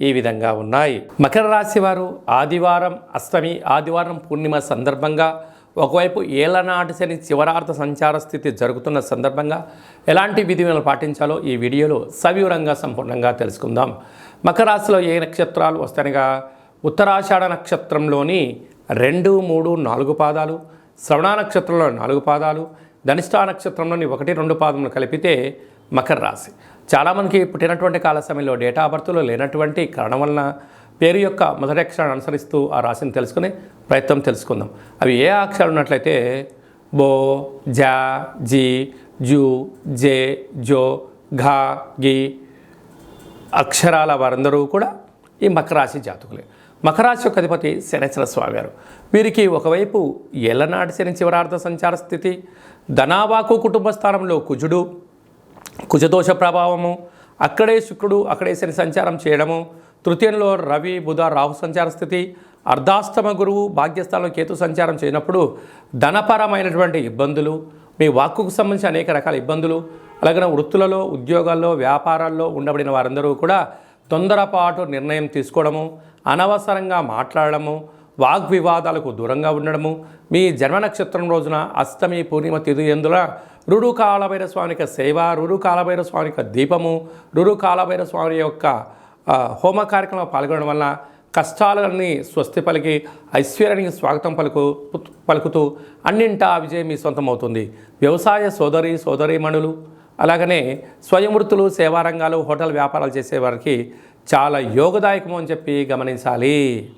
ఈ విధంగా ఉన్నాయి. మకర రాశి వారు ఆదివారం అష్టమి ఆదివారం పూర్ణిమ సందర్భంగా ఒకవైపు ఏలనాటి శని చివరార్థ సంచార స్థితి జరుగుతున్న సందర్భంగా ఎలాంటి విధులను పాటించాలో ఈ వీడియోలో సవివరంగా సంపూర్ణంగా తెలుసుకుందాం. మకర రాశిలో ఏ నక్షత్రాలు వస్తాయనగా ఉత్తరాషాఢ నక్షత్రంలోని రెండు మూడు నాలుగు పాదాలు శ్రవణ నక్షత్రంలో నాలుగు పాదాలు ధనిష్టా నక్షత్రంలోని ఒకటి రెండు పాదములు కలిపితే మకర రాశి. చాలామందికి పుట్టినటువంటి కాల సమయంలో డేటా బర్త్లో లేనటువంటి కారణం వలన పేరు యొక్క మొదటి అక్షరాన్ని అనుసరిస్తూ ఆ రాశిని తెలుసుకునే ప్రయత్నం తెలుసుకుందాం. అవి ఏ అక్షరాలు ఉన్నట్లయితే బో జా జీ జూ జే జో ఘా గి అక్షరాల వారందరూ కూడా ఈ మకరాశి జాతకులే. మకరాశి యొక్క అధిపతి శనేశ్వర స్వామి గారు. వీరికి ఒకవైపు ఎల్లనాటి శని చివరార్థ సంచార స్థితి ధనావాకు కుటుంబ స్థానంలో కుజుడు కుజదోష ప్రభావము అక్కడే శుక్రుడు అక్కడే శని సంచారం చేయడము తృతీయంలో రవి బుధ రాహు సంచార స్థితి అర్ధాష్టమ గురువు భాగ్యస్థానంలో కేతు సంచారం చేయనప్పుడు ధనపరమైనటువంటి ఇబ్బందులు మీ వాక్కుకు సంబంధించి అనేక రకాల ఇబ్బందులు అలాగే వృత్తులలో ఉద్యోగాల్లో వ్యాపారాల్లో ఉండబడిన వారందరూ కూడా తొందరపాటు నిర్ణయం తీసుకోవడము అనవసరంగా మాట్లాడడము వాగ్వివాదాలకు దూరంగా ఉండడము. మీ జన్మ నక్షత్రం రోజున అష్టమి పూర్ణిమ తిథి ఎందుల రుడు కాలభైర స్వామి యొక్క సేవ రుడు కాలభైర స్వామి యొక్క దీపము రుడు కాలభైర స్వామి యొక్క హోమ కార్యక్రమంలో పాల్గొనడం వల్ల కష్టాలన్నీ స్వస్తి పలికి ఐశ్వర్యానికి స్వాగతం పలుకు పలుకుతూ అన్నింటా విజయం మీ సొంతమవుతుంది. వ్యవసాయ సోదరి సోదరీమణులు అలాగనే స్వయం వృత్తులు హోటల్ వ్యాపారాలు చేసేవారికి చాలా యోగదాయకము అని చెప్పి గమనించాలి.